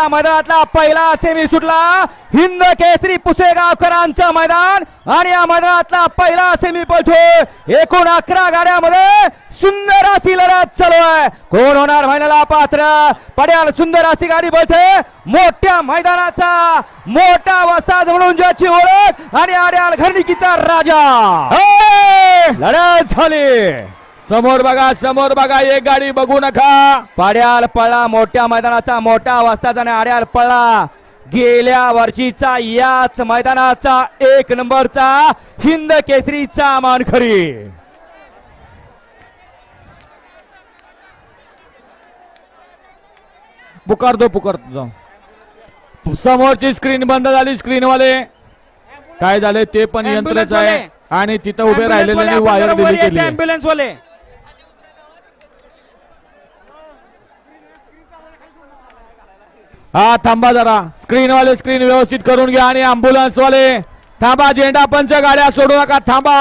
मैदानातला पहिला सेमी सुटला. हिंद केसरी पुसेगावकरांचं मैदान आणि या मैदानातला पहिला सेमी पळतोय एकूण अकरा गाड्यामध्ये सुंदर अशी लढत चालू आहे. कोण होणार महिन्याला पात्र? पड्याल सुंदर अशी गाडी पळते मोठ्या मैदानाचा मोठा वस्ताद म्हणून ज्याची ओळख आणि आड्याल घरणिकीचा राजा. लढत झाली. समोर बघा समोर बघा एक गाडी बघू नका. पाड्याल पळला मोठ्या मैदानाचा मोठा वस्ताचा आणि आड्याल पळला गेल्या वर्षीचा याच मैदानाचा एक नंबरचा हिंद केसरीचा मानखरी पुकारतो पुकारतो जाऊ समोरची स्क्रीन बंद झाली स्क्रीन वाले काय झाले ते पण यंत्रच आहे. आणि तिथं उभे राहिलेले वायर दिली वाले. हा थांबा जरा. स्क्रीन वाले स्क्रीन व्यवस्थित करून घ्या आणि अँब्युलन्स वाले. थांबा झेंडा पंच गाड्या सोडू नका थांबा.